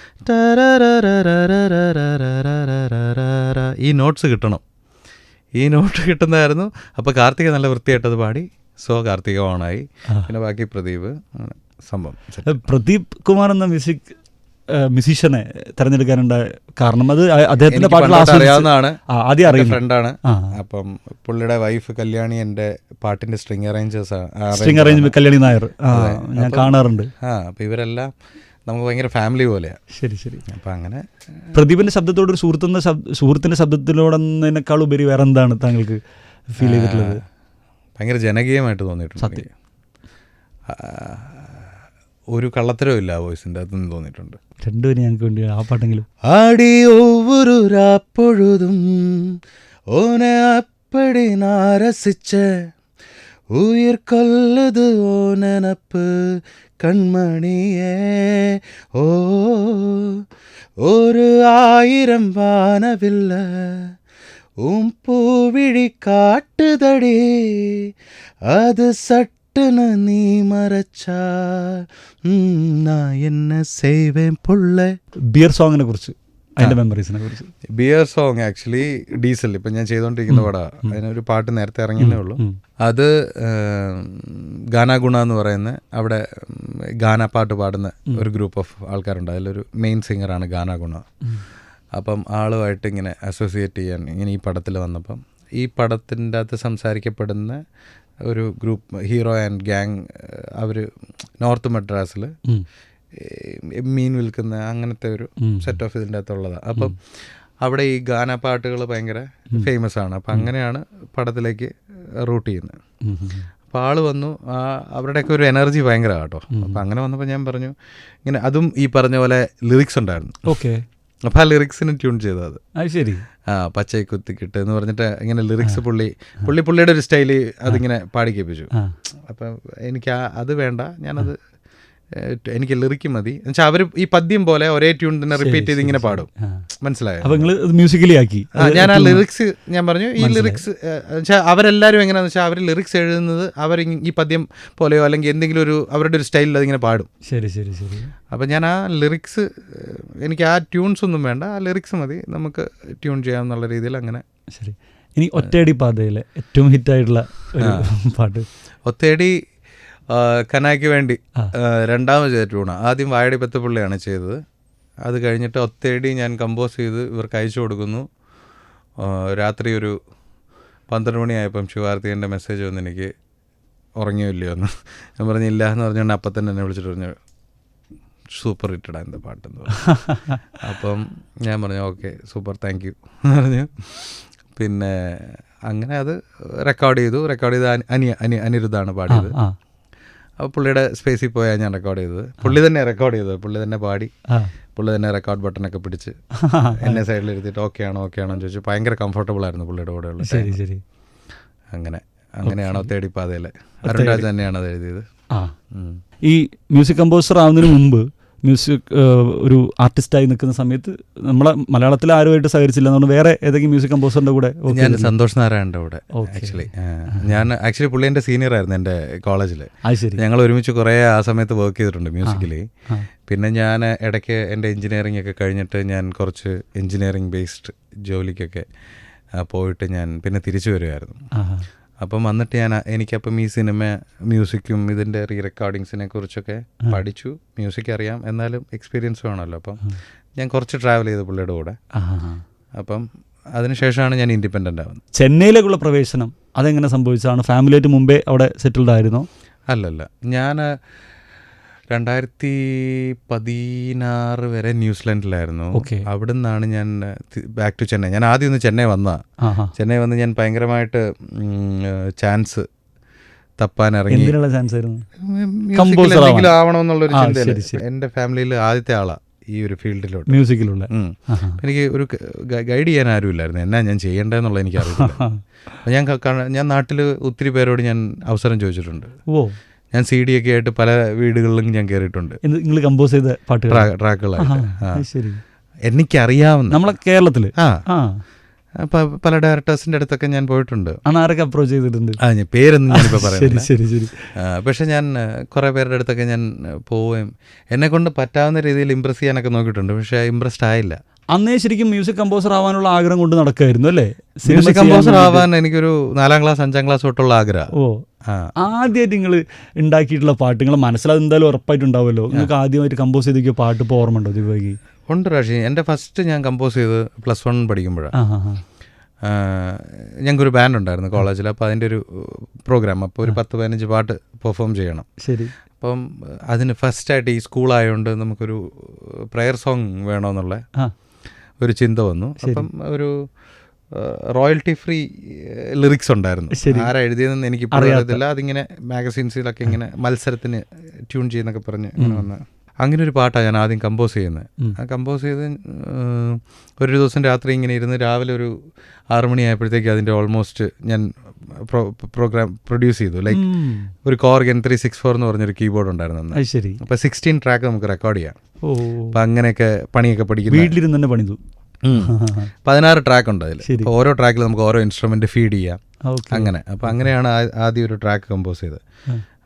ഈ നോട്ട്സ് കിട്ടണം. ഈ നോട്ട് കിട്ടുന്നതായിരുന്നു. അപ്പോൾ കാർത്തിക നല്ല വൃത്തിയായിട്ടത് പാടി. സോ കാർത്തിക ഓണായി പിന്നെ ബാക്കി പ്രദീപ് സംഭവം. പ്രദീപ് കുമാർ എന്ന മ്യൂസിക് മ്യൂസീഷ്യനെ തെരഞ്ഞെടുക്കാനുണ്ടായ കാരണം അത് അദ്ദേഹത്തിന്റെ പാട്ടുകൾ അറിയാവുന്നതാണ്. ആദ്യം ഫ്രണ്ടാണ് അപ്പം പുള്ളിയുടെ വൈഫ് കല്യാണി എന്റെ പാട്ടിന്റെ string arrangers string arrange Kalyani Nair. ഞാൻ കാണാറുണ്ട്. ആ അപ്പം ഇവരെല്ലാം നമുക്ക് ഭയങ്കര ഫാമിലി പോലെയാണ് ശരി ശരി. അപ്പം അങ്ങനെ പ്രദീപിന്റെ ശബ്ദത്തോട് ഒരു സുഹൃത്തിന്റെ സുഹൃത്തിന്റെ ശബ്ദത്തിലോടെന്നതിനേക്കാൾ ഉപരി വേറെ എന്താണ് താങ്കൾക്ക് ഫീൽ ചെയ്തിട്ടുള്ളത്? ഭയങ്കര ജനകീയമായിട്ട് തോന്നിയിട്ടുണ്ട് സത്യം. ഒരു കള്ളത്തരവും ഇല്ല ആ വോയിസിന്റെ അകത്തുനിന്ന് തോന്നിയിട്ടുണ്ട്. രണ്ടുപേരും ഞങ്ങൾക്ക് വേണ്ടി ആ പാട്ടെങ്കിലും. ആടി ഒവ്വൊരു രാപ്പൊഴുതും ഓനെ അപ്പടി നാരസിച്ച ഉയർ കൊല്ലത് ഓ കൺമണിയേ. ഓ ഒരു ആയിരം വാനവില്ല ഉം പൂവിഴി കാട്ടുതടി അത് സട്ട് சட்டுன்னு நீ மறைச்சா ம், நான் என்ன செய்வேன் புள்ள ബിയർ സോങ്ങിനെ കുറിച്ച് അതിന്റെ മെമ്മറീസിനെ കുറിച്ച് ബിയർ സോങ് ആക്ച്വലി ഡീസൽ ഇപ്പം ഞാൻ ചെയ്തുകൊണ്ടിരിക്കുന്ന പടാ അതിനൊരു പാട്ട് നേരത്തെ ഇറങ്ങിയേ ഉള്ളൂ ഉം. അത് ഗാന ഗുണ എന്ന് പറയുന്ന അവിടെ ഉം, ഗാന പാട്ട് പാടുന്ന ഒരു ഗ്രൂപ്പ് ഓഫ് ആൾക്കാരുണ്ട് അതിലൊരു മെയിൻ സിംഗറാണ് ഗാന ഗുണ അപ്പം ആളുമായിട്ട് ഇങ്ങനെ അസോസിയേറ്റ് ചെയ്യാൻ ഇങ്ങനെ ഈ പടത്തിൽ വന്നപ്പം ഈ പടത്തിൻ്റെ അകത്ത് സംസാരിക്കപ്പെടുന്ന ഒരു ഗ്രൂപ്പ് ഹീറോ ആൻഡ് ഗ്യാങ് അവർ നോർത്ത് മദ്രാസിൽ. മീൻ വിൽക്കുന്ന അങ്ങനത്തെ ഒരു സെറ്റ് ഓഫ് ഇതിന്റെ അകത്തുള്ളതാണ് അപ്പം അവിടെ ഈ ഗാന പാട്ടുകൾ ഭയങ്കര ഫേമസ് ആണ്. അപ്പം അങ്ങനെയാണ് പടത്തിലേക്ക് റൂട്ട് ചെയ്യുന്നത്. അപ്പോൾ ആൾ വന്നു. ആ അവരുടെയൊക്കെ ഒരു എനർജി ഭയങ്കര കേട്ടോ. അപ്പം അങ്ങനെ വന്നപ്പോൾ ഞാൻ പറഞ്ഞു ഇങ്ങനെ അതും ഈ പറഞ്ഞ പോലെ ലിറിക്സ് ഉണ്ടായിരുന്നു. ഓക്കെ അപ്പോൾ ആ ലിറിക്സിന് ട്യൂൺ ചെയ്തത് അത്. ശരി ആ പച്ചை കുത്തിക്കിട്ട് എന്ന് പറഞ്ഞിട്ട് ഇങ്ങനെ ലിറിക്സ് പുള്ളി പുള്ളി പുള്ളിയുടെ ഒരു സ്റ്റൈൽ അതിങ്ങനെ പാടി കേൾപ്പിച്ചു. അപ്പം എനിക്ക് ആ അത് വേണ്ട ഞാനത് എനിക്ക് ലിറിക്ക് മതി. എന്നുവെച്ചാൽ അവർ ഈ പദ്യം പോലെ ഒരേ ട്യൂൺ തന്നെ റിപ്പീറ്റ് ചെയ്ത് ഇങ്ങനെ പാടും. മനസ്സിലായോ? അപ്പൊ നിങ്ങൾ മ്യൂസിക്കലി ആക്കി. ഞാൻ ആ ലിറിക്സ് ഞാൻ പറഞ്ഞു. ഈ ലിറിക്സ് വെച്ചാൽ അവരെല്ലാവരും എങ്ങനെയാണെന്ന് വെച്ചാൽ അവർ ലിറിക്സ് എഴുതുന്നത് അവർ ഈ പദ്യം പോലെയോ അല്ലെങ്കിൽ എന്തെങ്കിലും ഒരു അവരുടെ ഒരു സ്റ്റൈലിൽ അതിങ്ങനെ പാടും. ശരി ശരി ശരി. അപ്പം ഞാൻ ആ ലിറിക്സ് എനിക്ക് ആ ട്യൂൺസ് ഒന്നും വേണ്ട. ആ ലിറിക്സ് മതി. നമുക്ക് ട്യൂൺ ചെയ്യാം എന്നുള്ള രീതിയിൽ അങ്ങനെ. ശരി. ഇനി ഒറ്റയടി പാതയിലെ ഏറ്റവും ഹിറ്റായിട്ടുള്ള പാട്ട്. ഒത്തേടി ആ, കനായ്ക്ക് വേണ്ടി രണ്ടാമത് ചെയ്ത ട്യൂണാണ് ആദ്യം വായടി പത്തുപുള്ളിയാണ് ചെയ്തത്. അത് കഴിഞ്ഞിട്ട് ഒത്തേടി ഞാൻ കമ്പോസ് ചെയ്ത് ഇവർക്ക് അയച്ചു കൊടുക്കുന്നു. രാത്രി ഒരു പന്ത്രണ്ട് മണിയായപ്പം ശിവാർത്തിന്റെ മെസ്സേജ് വന്ന് എനിക്ക് ഉറങ്ങിയില്ലയോ എന്ന്. ഞാൻ പറഞ്ഞില്ല എന്ന് പറഞ്ഞുകൊണ്ട് അപ്പം തന്നെ എന്നെ വിളിച്ചിട്ട് പറഞ്ഞു സൂപ്പർ ഹിറ്റഡാ എന്താ പാട്ടെന്ന് പറഞ്ഞു. <laughs> അപ്പം ഞാൻ പറഞ്ഞു ഓക്കെ സൂപ്പർ താങ്ക് യു. പറഞ്ഞു. പിന്നെ അങ്ങനെ അത് റെക്കോർഡ് ചെയ്തു. റെക്കോർഡ് ചെയ്ത് അനിയ അനി അനി അനിരുദ്ധാണ് പാടിയത്. അപ്പോൾ പുള്ളിയുടെ സ്പേസിൽ പോയാണ് ഞാൻ റെക്കോർഡ് ചെയ്തത്. പുള്ളി തന്നെ റെക്കോർഡ് ചെയ്തത്. പുള്ളി തന്നെ പാടി. പുള്ളി തന്നെ റെക്കോർഡ് ബട്ടണൊക്കെ പിടിച്ച് <laughs> എന്നെ സൈഡിൽ ഇരുത്തിയിട്ട് ഓക്കെ ആണോ ഓക്കെ ആണോ എന്ന് ചോദിച്ചു. ഭയങ്കര കംഫർട്ടബിൾ ആയിരുന്നു പുള്ളിയുടെ കൂടെ ഉള്ളത് ശരി ശരി. അങ്ങനെ അങ്ങനെയാണോ തേടിപ്പാതയിലെ അരുൺരാജ് തന്നെയാണ് അത് എഴുതിയത്. ആ. ഈ മ്യൂസിക് കമ്പോസർ ആവുന്നതിന് മുമ്പ് മ്യൂസിക് ഒരു ആർട്ടിസ്റ്റായി നിൽക്കുന്ന സമയത്ത് നമ്മളെ മലയാളത്തിൽ ആരുമായിട്ട് സഹകരിച്ചില്ല എന്നുകൊണ്ട് വേറെ ഏതെങ്കിലും മ്യൂസിക് കമ്പോസറിന്റെ കൂടെ ഞാൻ? സന്തോഷ് നാരായണ കൂടെ. ആക്ച്വലി ഞാൻ ആക്ച്വലി പുള്ളി എന്റെ സീനിയർ ആയിരുന്നു എന്റെ കോളേജിൽ ഞങ്ങൾ ഒരുമിച്ച് കുറേ ആ സമയത്ത് വർക്ക് ചെയ്തിട്ടുണ്ട് മ്യൂസിക്കലി. പിന്നെ ഞാൻ ഇടയ്ക്ക് എന്റെ എൻജിനീയറിംഗ് ഒക്കെ കഴിഞ്ഞിട്ട് ഞാൻ കുറച്ച് എൻജിനീയറിംഗ് ബേസ്ഡ് ജോലിക്കൊക്കെ പോയിട്ട് ഞാൻ പിന്നെ തിരിച്ചു വരുമായിരുന്നു. അപ്പം വന്നിട്ട് ഞാൻ എനിക്കപ്പം ഈ സിനിമ മ്യൂസിക്കും ഇതിന്റെ റീ റെക്കോർഡിങ്സിനെ കുറിച്ചൊക്കെ പഠിച്ചു. മ്യൂസിക് അറിയാം. എന്നാലും എക്സ്പീരിയൻസ് വേണമല്ലോ. അപ്പം ഞാൻ കുറച്ച് ട്രാവൽ ചെയ്തു പുള്ളിയുടെ കൂടെ. അപ്പം അതിനുശേഷമാണ് ഞാൻ ഇൻഡിപെൻഡന്റ് ആവുന്നത്. ചെന്നൈയിലേക്കുള്ള പ്രവേശനം അതെങ്ങനെ സംഭവിച്ചതാണ്? ഫാമിലിയായിട്ട് മുമ്പേ അവിടെ സെറ്റിൽഡ് ആയിരുന്നോ? അല്ലല്ല. ഞാൻ രണ്ടായിരത്തി പതിനാറ് വരെ ന്യൂസിലൻഡിലായിരുന്നു. അവിടെ നിന്നാണ് ഞാൻ ബാക്ക് ടു ചെന്നൈ. ഞാൻ ആദ്യം ഒന്ന് ചെന്നൈ വന്ന ചെന്നൈ വന്ന് ഞാൻ ഭയങ്കരമായിട്ട് ചാൻസ് തപ്പാൻ ഇറങ്ങി. എന്തെങ്കിലും ആവണമെന്നുള്ളൊരു ആ, ചിന്തയിൽ ശരി, ശരി. എന്റെ ഫാമിലിയിൽ ആദ്യത്തെ ആളാ ഈ ഒരു ഫീൽഡിലോട്ട്. മ്യൂസിക്കിലുള്ള എനിക്ക് ഒരു ഗൈഡ് ചെയ്യാൻ ആരുമില്ലായിരുന്നു. എന്നാ ഞാൻ ചെയ്യേണ്ടതെന്നുള്ളത് എനിക്ക് അറിയില്ല ഞാൻ ഞാൻ നാട്ടിൽ ഒത്തിരി പേരോട് ഞാൻ അവസരം ചോദിച്ചിട്ടുണ്ട്. ഓ. ഞാൻ സി ഡി ഒക്കെ ആയിട്ട് പല വീടുകളിലും ഞാൻ കയറിയിട്ടുണ്ട് നിങ്ങൾ കമ്പോസ് ചെയ്ത പാട്ടുകൾ? ട്രാ- ട്രാക്കുകളായിട്ട്. ശരി. എനിക്കറിയാവുന്ന നമ്മളെ കേരളത്തിൽ ആ. പല ഡയറക്ടേഴ്സിന്റെ അടുത്തൊക്കെ ഞാൻ പോയിട്ടുണ്ട്. ആരൊക്കെ അപ്രോച്ച് ചെയ്തിട്ടുണ്ട്? ആ ഞാൻ പേരൊന്നും ഞാനിപ്പോൾ പറയാം ശരി ശരി. പക്ഷെ ഞാൻ കുറേ പേരുടെ അടുത്തൊക്കെ ഞാൻ പോവുകയും എന്നെ കൊണ്ട് പറ്റാവുന്ന രീതിയിൽ ഇമ്പ്രസ് ചെയ്യാനൊക്കെ നോക്കിയിട്ടുണ്ട്. പക്ഷേ ഇമ്പ്രസ്ഡ് ആയില്ല. അന്നേ ശരിക്കും മ്യൂസിക് കമ്പോസർ ആവാനുള്ള ആഗ്രഹം കൊണ്ട് നടക്കായിരുന്നു അല്ലേ? Music composer. ആവാൻ എനിക്കൊരു നാലാം ക്ലാസ് അഞ്ചാം ക്ലാസ് തൊട്ടുള്ള ആഗ്രഹം. ഓ. ആദ്യമായിട്ട് നിങ്ങൾ ഉണ്ടാക്കിയിട്ടുള്ള പാട്ട് നിങ്ങൾ മനസ്സിലത് എന്തായാലും ഉറപ്പായിട്ടുണ്ടാവുമല്ലോ. നിങ്ങൾക്ക് ആദ്യമായിട്ട് കമ്പോസ് ചെയ്തിരിക്കുക പാട്ട് ഇപ്പോൾ ഓർമ്മ ഉണ്ടോ ദീപകി ഉണ്ട് റാഷി എന്റെ ഫസ്റ്റ് ഞാൻ കമ്പോസ് ചെയ്ത് പ്ലസ് വൺ പഠിക്കുമ്പോഴാണ്. ഞങ്ങൾക്കൊരു ബാൻഡ് ഉണ്ടായിരുന്നു കോളേജിൽ അപ്പോൾ അതിന്റെ ഒരു പ്രോഗ്രാം അപ്പോൾ ഒരു പത്ത് പതിനഞ്ച് പാട്ട് പെർഫോം ചെയ്യണം. ശരി. അപ്പം അതിന് ഫസ്റ്റായിട്ട് ഈ സ്കൂളായതുകൊണ്ട് നമുക്കൊരു പ്രെയർ സോങ് വേണമെന്നുള്ള ഒരു ചിന്ത വന്നു. അപ്പം ഒരു റോയൽറ്റി ഫ്രീ ലിറിക്സ് ഉണ്ടായിരുന്നു. ആരാ എഴുതിയതെന്ന് എനിക്ക്. അറിയത്തില്ല. അതിങ്ങനെ മാഗസീൻസിലൊക്കെ ഇങ്ങനെ മത്സരത്തിന് ട്യൂൺ ചെയ്യുന്നൊക്കെ പറഞ്ഞ് ഇങ്ങനെ വന്ന. അങ്ങനെ ഒരു പാട്ടാണ് ഞാൻ ആദ്യം കമ്പോസ് ചെയ്യുന്നത്. ആ കമ്പോസ് ചെയ്ത് ഒരു ദിവസം രാത്രി ഇങ്ങനെ ഇരുന്ന് രാവിലെ ഒരു ആറുമണിയായപ്പോഴത്തേക്ക് അതിന്റെ ഓൾമോസ്റ്റ് ഞാൻ പ്രോഗ്രാം പ്രൊഡ്യൂസ് ചെയ്തു. ലൈക്ക് ഒരു ഒരു കോർഗൻ ത്രീ സിക്സ് ഫോർ എന്ന് പറഞ്ഞൊരു കീബോർഡ് ഉണ്ടായിരുന്നു ശരി അപ്പൊ സിക്സ്റ്റീൻ ട്രാക്ക് നമുക്ക് റെക്കോർഡ് ചെയ്യാം. അപ്പൊ അങ്ങനെയൊക്കെ പണിയൊക്കെ പഠിക്കുന്നു വീട്ടിലിരുന്ന് തന്നെ പണിതു. പതിനാറ് ട്രാക്ക് ഉണ്ട് അതിൽ ഓരോ ട്രാക്കിൽ നമുക്ക് ഓരോ ഇൻസ്ട്രുമെന്റ് ഫീഡ് ചെയ്യാം. അങ്ങനെ. അപ്പൊ അങ്ങനെയാണ് ആദ്യം ഒരു ട്രാക്ക് കമ്പോസ് ചെയ്തത്.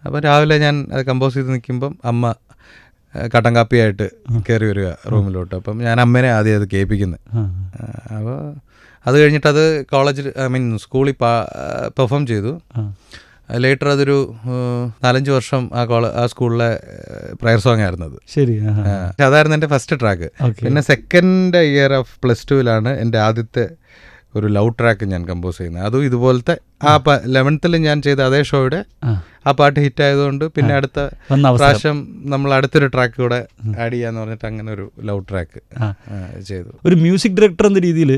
അപ്പൊ രാവിലെ ഞാൻ അത് കമ്പോസ് ചെയ്ത് നിൽക്കുമ്പം അമ്മ കട്ടൻ കാപ്പിയായിട്ട് കയറി വരിക റൂമിലോട്ട്. അപ്പം ഞാൻ അമ്മേനെ ആദ്യം അത് കേൾപ്പിക്കുന്നത് അപ്പോൾ അത് കഴിഞ്ഞിട്ട് അത് കോളേജിൽ ഐ മീൻ സ്കൂളിൽ പെർഫോം ചെയ്തു. ലേറ്റർ അതൊരു നാലഞ്ച് വർഷം ആ കോള ആ സ്കൂളിലെ പ്രയർ സോങ് ആയിരുന്നു അത് ശരി അതായിരുന്നു എന്റെ ഫസ്റ്റ് ട്രാക്ക് പിന്നെ സെക്കൻഡ് ഇയർ ഓഫ് പ്ലസ് ടുവിലാണ് എന്റെ ആദ്യത്തെ ഒരു ലവ് ട്രാക്ക് ഞാൻ കമ്പോസ് ചെയ്യുന്നത്. അതും ഇതുപോലത്തെ ആ ലെവൻത്തിൽ ഞാൻ ചെയ്ത അതേ ഷോയുടെ ആ. പാട്ട് ഹിറ്റ് ആയതുകൊണ്ട് പിന്നെ അടുത്ത പ്രാവശ്യം നമ്മൾ അടുത്തൊരു ട്രാക്ക് കൂടെ ആഡ് ചെയ്യാന്ന് പറഞ്ഞിട്ട് അങ്ങനെ ഒരു ലവ് ട്രാക്ക് ചെയ്തു. ഒരു മ്യൂസിക് ഡയറക്ടർ എന്ന രീതിയിൽ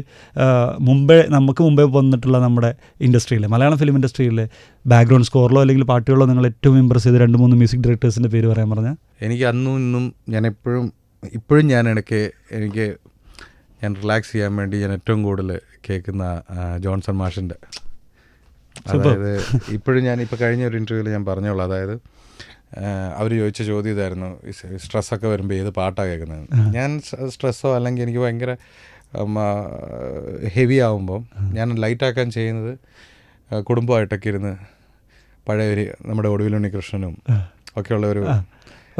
മുമ്പേ നമുക്ക് മുമ്പേ വന്നിട്ടുള്ള നമ്മുടെ ഇൻഡസ്ട്രിയിലെ മലയാളം ഫിലിം ഇൻഡസ്ട്രിയിലെ ബാക്ക്ഗ്രൗണ്ട് സ്കോറിലോ അല്ലെങ്കിൽ പാട്ടുകളോ നിങ്ങൾ ഏറ്റവും ഇമ്പ്രസ് ചെയ്ത രണ്ട് മൂന്ന് മ്യൂസിക് ഡയറക്ടേഴ്സിന്റെ പേര് പറയാൻ പറഞ്ഞാൽ എനിക്ക് അന്നും ഇന്നും ഞാൻ എപ്പോഴും ഇപ്പോഴും ഞാൻ ഇടയ്ക്ക് എനിക്ക് ഞാൻ റിലാക്സ് ചെയ്യാൻ വേണ്ടി ഞാൻ ഏറ്റവും കൂടുതൽ കേൾക്കുന്ന ജോൺസൺ മാഷിന്റെ അതായത് ഇപ്പോഴും ഞാൻ ഇപ്പോൾ കഴിഞ്ഞ ഒരു ഇന്റർവ്യൂവിൽ ഞാൻ പറഞ്ഞോളൂ. അതായത് അവർ ചോദിച്ച ചോദ്യം ഇതായിരുന്നു. സ്ട്രെസ്സൊക്കെ വരുമ്പോൾ ഏത് പാട്ടാണ് കേൾക്കുന്നത് ഞാൻ സ്ട്രെസ്സോ അല്ലെങ്കിൽ എനിക്ക് ഭയങ്കര ഹെവി ആകുമ്പോൾ ഞാൻ ലൈറ്റാക്കാൻ ചെയ്യുന്നത് കുടുംബമായിട്ടൊക്കെ ഇരുന്ന് പഴയ ഒരു നമ്മുടെ ഒടുവിലുണ്ണി കൃഷ്ണനും ഒക്കെയുള്ള ഒരു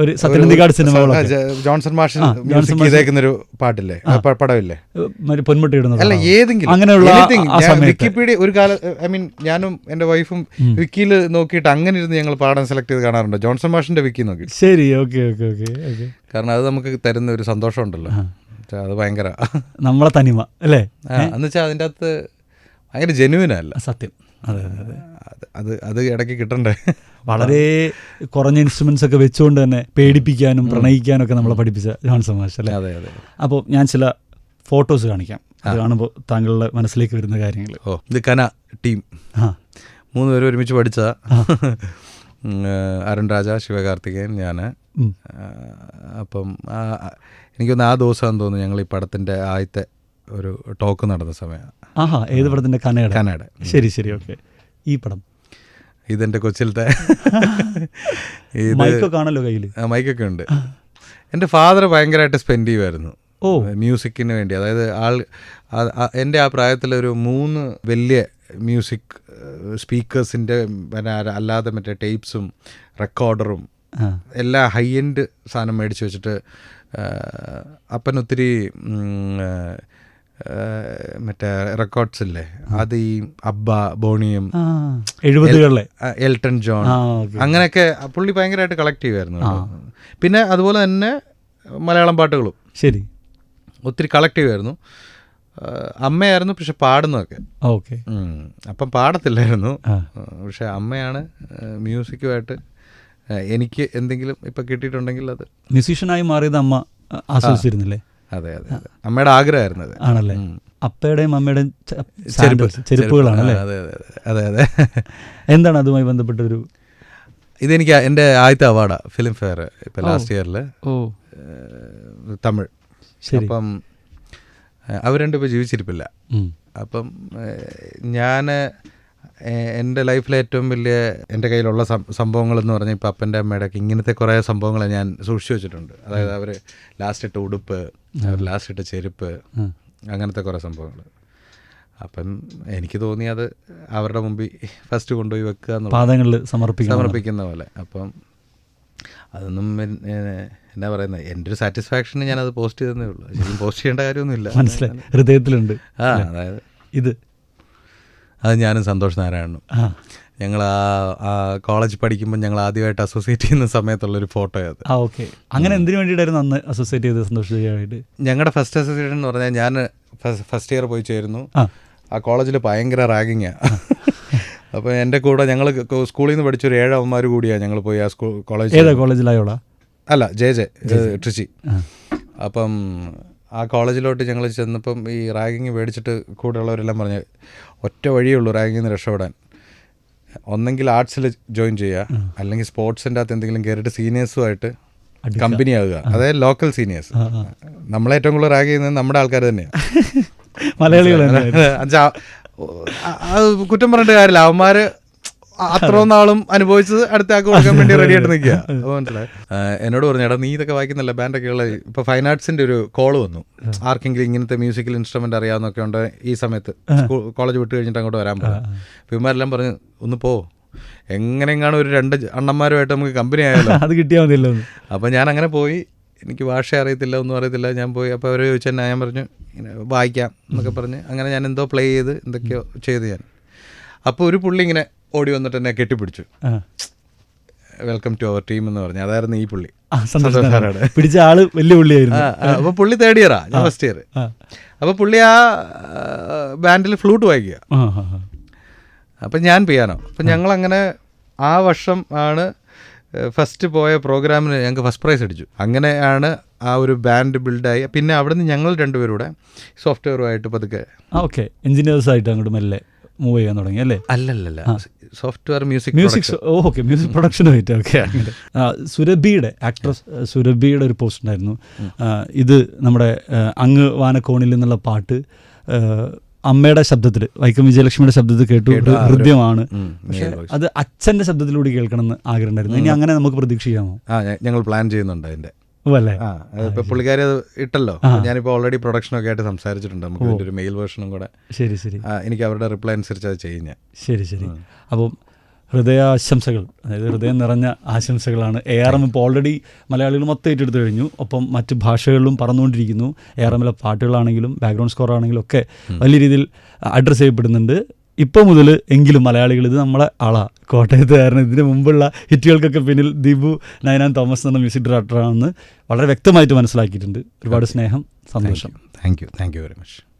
ഒരു സത്യനന്ദിക്കാട് സിനിമകളൊക്കെ. ആ, ജോൺസൺ മാഷൻ മ്യൂസിക് ചെയ്തേക്കുന്ന ഒരു പാട്ടില്ലേ? പടമില്ലേ? പൊന്മുട്ടി ഇടുന്നത്. അല്ല ഏതെങ്കിലും. അങ്ങനെയുള്ള. വിക്കിപീഡിയ ഒരു കാലം ഐ മീൻ ഞാനും എന്റെ വൈഫും വിക്കിയിൽ നോക്കിയിട്ട് അങ്ങനെ ഇരുന്ന് ഞങ്ങൾ പാടാൻ സെലക്ട് ചെയ്ത് കാണാറുണ്ട്. ജോൺസൺ മാഷിന്റെ വിക്കി നോക്കി. ശരി ഓക്കെ ഓക്കെ ഓക്കെ കാരണം അത് നമുക്ക് തരുന്ന ഒരു സന്തോഷം ഉണ്ടല്ലോ. അത് ഭയങ്കര. നമ്മളെ തനിമ അല്ലേ? എന്ന് വെച്ചാൽ അതിന്റെ അകത്ത് ഭയങ്കര ജെനുവിനല്ല സത്യം. അതെ അതെ അതെ. അത് അത് അത് ഇടയ്ക്ക് കിട്ടണ്ടേ? വളരെ കുറഞ്ഞ ഇൻസ്ട്രുമെന്റ്സ് ഒക്കെ വെച്ചുകൊണ്ട് തന്നെ പേടിപ്പിക്കാനും പ്രണയിക്കാനും ഒക്കെ നമ്മളെ പഠിപ്പിച്ച ജോൺസൺ മാഷ് അല്ലേ? അതെ അതെ അപ്പോൾ ഞാൻ ചില ഫോട്ടോസ് കാണിക്കാം. അത് കാണുമ്പോൾ താങ്കളുടെ മനസ്സിലേക്ക് വരുന്ന കാര്യങ്ങൾ. ഓ ഇത് കന ടീം. ആ. മൂന്ന് പേരും ഒരുമിച്ച് പഠിച്ച അരുൺ രാജ ശിവകാർത്തികേയൻ ഞാൻ. അപ്പം എനിക്കൊന്ന് ആ ദിവസമാണെന്ന് തോന്നുന്നു ഞങ്ങൾ ഈ പടത്തിന്റെ ആദ്യത്തെ ഒരു ടോക്ക് നടന്ന സമയം. ആഹാ ഏത് പടത്തിന്റെ കനയുടെ ശരി ശരി ഓക്കെ. ഈ പടം? ഇതെന്റെ കൊച്ചിലത്തെ. <laughs> മൈക്കൊക്കെ കാണല്ലോ കയ്യിൽ മൈക്കൊക്കെ ഉണ്ട്. എന്റെ ഫാദർ ഭയങ്കരമായിട്ട് സ്പെൻഡ് ചെയ്യുമായിരുന്നു ഓ. മ്യൂസിക്കിന് വേണ്ടി. അതായത് ആൾ എന്റെ ആ- പ്രായത്തിൽ ഒരു മൂന്ന് വലിയ മ്യൂസിക് സ്പീക്കേഴ്സിന്റെ പിന്നെ അല്ലാതെ മറ്റേ ടേപ്സും റെക്കോർഡറും എല്ലാ ഹൈ എൻഡ് സാധനം മേടിച്ച് വെച്ചിട്ട് അപ്പനൊത്തിരി അപ്പൻ ഒത്തിരി മറ്റേ റെക്കോർഡ്സ് ഇല്ലേ? അത് ഈ അബ്ബ ബോണിയും എഴുപതുകളിലെ. Elton John. അങ്ങനെയൊക്കെ പുള്ളി ഭയങ്കരമായിട്ട് കളക്ട് ചെയ്യുമായിരുന്നു പിന്നെ അതുപോലെ തന്നെ മലയാളം പാട്ടുകളും ശരി. ഒത്തിരി കളക്ട് ചെയ്യുമായിരുന്നു അമ്മയായിരുന്നു പക്ഷെ പാടുന്നതൊക്കെ. ഓക്കെ. അപ്പം പാടത്തില്ലായിരുന്നു. പക്ഷെ അമ്മയാണ് മ്യൂസിക്കുമായിട്ട് എനിക്ക് എന്തെങ്കിലും ഇപ്പം കിട്ടിയിട്ടുണ്ടെങ്കിൽ അത് മ്യൂസീഷ്യനായി മാറിയത് അമ്മ ആസ്വദിച്ചിരുന്നില്ലേ? അതെ അതെ അമ്മയുടെ ആഗ്രഹമായിരുന്നു ആണല്ലേ. അപ്പയുടെയും അമ്മയുടെയും ചെരുപ്പുകളാണ് അല്ലേ അതെ അതെ അതെ. എന്താണ് അതുമായി ബന്ധപ്പെട്ടൊരു ഇതെനിക്ക് എന്റെ ആദ്യത്തെ അവാർഡാണ് ഫിലിം ഫെയർ ഇപ്പം ലാസ്റ്റ് ഇയറിൽ ഓ. തമിഴ്. അപ്പം അവർ രണ്ടും ഇപ്പോൾ ജീവിച്ചിരിപ്പില്ല. അപ്പം ഞാൻ എന്റെ ലൈഫിലെ ഏറ്റവും വലിയ എന്റെ കയ്യിലുള്ള സംഭവങ്ങൾ എന്ന് പറഞ്ഞാൽ ഇപ്പം അപ്പന്റെ അമ്മയുടെ ഒക്കെ ഇങ്ങനത്തെ കുറേ സംഭവങ്ങൾ ഞാൻ സൂക്ഷിച്ചു വെച്ചിട്ടുണ്ട്. അതായത് അവർ ലാസ്റ്റ് ഇട്ട ഉടുപ്പ് അവർ ലാസ്റ്റ് ഇട്ട ചെരുപ്പ് അങ്ങനത്തെ കുറേ സംഭവങ്ങൾ അപ്പം എനിക്ക് തോന്നി അത് അവരുടെ മുമ്പിൽ ഫസ്റ്റ് കൊണ്ടുപോയി വെക്കുക പാദങ്ങളിൽ സമർപ്പിക്കണം സമർപ്പിക്കുന്ന പോലെ. അപ്പം അതൊന്നും എന്നാ പറയുന്നത് എന്റെ ഒരു സാറ്റിസ്ഫാക്ഷന് ഞാനത് പോസ്റ്റ് ചെയ്തേ ഉള്ളൂ. ശരിക്കും പോസ്റ്റ് ചെയ്യേണ്ട കാര്യമൊന്നുമില്ല. മനസ്സിലായി. ഹൃദയത്തിലുണ്ട്. ആ അതായത് ഇത് അത് ഞാനും സന്തോഷ് നാരായണനും. ഞങ്ങൾ ആ കോളേജ് പഠിക്കുമ്പോൾ ഞങ്ങൾ ആദ്യമായിട്ട് അസോസിയേറ്റ് ചെയ്യുന്ന സമയത്തുള്ള ഒരു ഫോട്ടോ അത്. ആ ഓക്കെ അങ്ങനെ എന്തിനു വേണ്ടിയിട്ടായിരുന്നു അന്ന് അസോസിയേറ്റ് ചെയ്ത് സന്തോഷിക്കാനായിട്ട് ഞങ്ങളുടെ ഫസ്റ്റ് അസോസിയേഷൻ എന്ന് പറഞ്ഞാൽ ഞാൻ ഫസ്റ്റ് ഇയർ പോയി ചേരുന്നു. ആ. കോളേജിൽ ഭയങ്കര റാഗിങ്ങാണ് അപ്പോൾ എന്റെ കൂടെ ഞങ്ങൾ സ്കൂളിൽ നിന്ന് പഠിച്ചൊരു ഏഴ് അവന്മാർ കൂടിയാണ് ഞങ്ങൾ പോയി ആ സ്കൂൾ കോളേജ് ഏതാ കോളേജിലായോളാ അല്ല ജെ ജെ ട്രിച്ചി. അപ്പം ആ കോളേജിലോട്ട് ഞങ്ങൾ ചെന്നപ്പം ഈ റാഗിങ് മേടിച്ചിട്ട് കൂടെയുള്ളവരെല്ലാം പറഞ്ഞ് ഒറ്റ വഴിയേ ഉള്ളൂ റാഗിങ്ങിൽ നിന്ന് രക്ഷപ്പെടാൻ. ഒന്നെങ്കിൽ ആർട്സിൽ ജോയിൻ ചെയ്യുക. അല്ലെങ്കിൽ സ്പോർട്സിന്റെ അകത്ത് എന്തെങ്കിലും കയറിയിട്ട് സീനിയേഴ്സുമായിട്ട് കമ്പനി ആവുക അതായത് ലോക്കൽ സീനിയേഴ്സ്. നമ്മളെ ഏറ്റവും കൂടുതൽ റാഗ് ചെയ്യുന്നത് നമ്മുടെ ആൾക്കാർ തന്നെയാണ് <laughs> മലയാളികൾ അത് കുറ്റം പറഞ്ഞിട്ട് കാര്യമില്ല. അവന്മാര് അത്രയും നാളും അനുഭവിച്ചത് അടുത്ത ആൾക്ക് കൊടുക്കാൻ വേണ്ടി റെഡി ആയിട്ട് നിൽക്കുക അപ്പോൾ മനസ്സിലായി. എന്നോട് പറഞ്ഞു എടാ നീ ഇതൊക്കെ വായിക്കുന്നില്ല? ബാൻഡൊക്കെ ഉള്ള ഇപ്പൊ ഫൈൻ ആർട്സിന്റെ ഒരു കോൾ വന്നു. ആർക്കെങ്കിലും ഇങ്ങനത്തെ മ്യൂസിക്കൽ ഇൻസ്ട്രുമെന്റ് അറിയാവുന്നൊക്കെ ഉണ്ട് ഈ സമയത്ത്. കോളേജ് വിട്ട് കഴിഞ്ഞിട്ട് അങ്ങോട്ട് വരാൻ പറഞ്ഞു പിമാരെല്ലാം പറഞ്ഞു ഒന്ന് പോ. എങ്ങനെയെങ്ങാണ് ഒരു രണ്ട് അണ്ണന്മാരുമായിട്ട് നമുക്ക് കമ്പനി ആയാലോ. <laughs> അത് കിട്ടിയാൽ മതിയല്ലോ. അപ്പൊ അപ്പോൾ ഞാൻ അങ്ങനെ പോയി. എനിക്ക് ഭാഷ അറിയത്തില്ല ഒന്നും അറിയത്തില്ല. ഞാൻ പോയി. അപ്പോൾ അവർ തന്നെ ഞാൻ പറഞ്ഞു വായിക്കാം എന്നൊക്കെ പറഞ്ഞ്. അങ്ങനെ ഞാൻ എന്തോ പ്ലേ ചെയ്ത് എന്തൊക്കെയോ ചെയ്ത് ഞാൻ. അപ്പോൾ ഒരു പുള്ളി ഇങ്ങനെ ഓടി വന്നിട്ട് എന്നെ കെട്ടിപ്പിടിച്ചു. വെൽക്കം ടു അവർ ടീം എന്ന് പറഞ്ഞു. അതായിരുന്നു ഈ പുള്ളി. പിടിച്ച ആൾ വലിയ പുള്ളിയായിരുന്നു. അപ്പൊ പുള്ളി തേർഡ് ഇയറാ ഞാൻ ഫസ്റ്റ് ഇയർ അപ്പൊ പുള്ളി ആ ബാൻഡിൽ ഫ്ലൂട്ട് വായിക്കുക. അപ്പം ഞാൻ പിയാനോ അപ്പൊ ഞങ്ങൾ അങ്ങനെ ആ വർഷം ആണ് ഫസ്റ്റ് പോയ പ്രോഗ്രാമിന് ഞങ്ങൾക്ക് ഫസ്റ്റ് പ്രൈസ് അടിച്ചു. അങ്ങനെയാണ് ആ ഒരു ബാൻഡ് ബിൽഡായി പിന്നെ അവിടുന്ന് ഞങ്ങൾ രണ്ടുപേരൂടെ സോഫ്റ്റ്വെയറുമായിട്ട് പതുക്കെ ഓക്കെ എഞ്ചിനീയേഴ്സ് ആയിട്ട് അങ്ങോട്ട് മെല്ലെ. മൂവ് ചെയ്യാൻ തുടങ്ങി അല്ലേ? അല്ലല്ല software music music okay music പ്രൊഡക്ഷനുമായിട്ട് okay അങ്ങനെ. സുരഭിയുടെ ആക്ട്രസ് സുരഭിയുടെ ഒരു പോസ്റ്റ് ഉണ്ടായിരുന്നു. ഇത് നമ്മുടെ അങ്ങ് വാനക്കോണിൽ നിന്നുള്ള പാട്ട് അമ്മയുടെ ശബ്ദത്തിൽ വൈക്കം വിജയലക്ഷ്മിയുടെ ശബ്ദത്തിൽ കേട്ടു ഹൃദ്യമാണ്. പക്ഷേ അത് അച്ഛന്റെ ശബ്ദത്തിലൂടെ കേൾക്കണം എന്ന് ആഗ്രഹം ഉണ്ടായിരുന്നു ഇനി അങ്ങനെ നമുക്ക് പ്രതീക്ഷിക്കാമോ? ഞങ്ങൾ പ്ലാൻ ചെയ്യുന്നുണ്ട് അല്ലേ ആ ഇപ്പൊ പുള്ളിക്കാരി അത് ഇട്ടല്ലോ. ഞാനിപ്പോ ഓൾറെഡി പ്രൊഡക്ഷൻ ഒക്കെ ആയിട്ട് സംസാരിച്ചിട്ടുണ്ട്. നമുക്ക് ഇതിന്റെ ഒരു മെയിൽ വേർഷനും കൂടെ. ശരി ശരി. എനിക്ക് അവരുടെ റിപ്ലൈ അനുസരിച്ച് അത് ചെയ്യുന്ന ശരി ശരി. അപ്പം ഹൃദയാശംസകൾ അതായത് ഹൃദയം നിറഞ്ഞ ആശംസകളാണ്. എ ആർ എം ഇപ്പോൾ ഓൾറെഡി മലയാളികൾ മൊത്തം ഏറ്റെടുത്ത് കഴിഞ്ഞു. ഒപ്പം മറ്റ് ഭാഷകളിലും പറന്നുകൊണ്ടിരിക്കുന്നു. എ ആർ എമ്മിലെ പാട്ടുകളാണെങ്കിലും ബാക്ക്ഗ്രൗണ്ട് സ്കോർ ആണെങ്കിലും ഒക്കെ വലിയ രീതിയിൽ അഡ്രസ്സ് ചെയ്യപ്പെടുന്നുണ്ട്. ഇപ്പോൾ മുതൽ എങ്കിലും മലയാളികൾ ഇത് നമ്മളെ ആളാ. കോട്ടയത്തുകാരൻ ഇതിന് മുമ്പുള്ള ഹിറ്റുകൾക്കൊക്കെ പിന്നിൽ ദീപു നയനാൻ തോമസ് എന്ന മ്യൂസിക് ഡയറക്ടറാണെന്ന് വളരെ വ്യക്തമായിട്ട് മനസ്സിലാക്കിയിട്ടുണ്ട്. ഒരുപാട് സ്നേഹം സന്തോഷം. Thank you thank you very much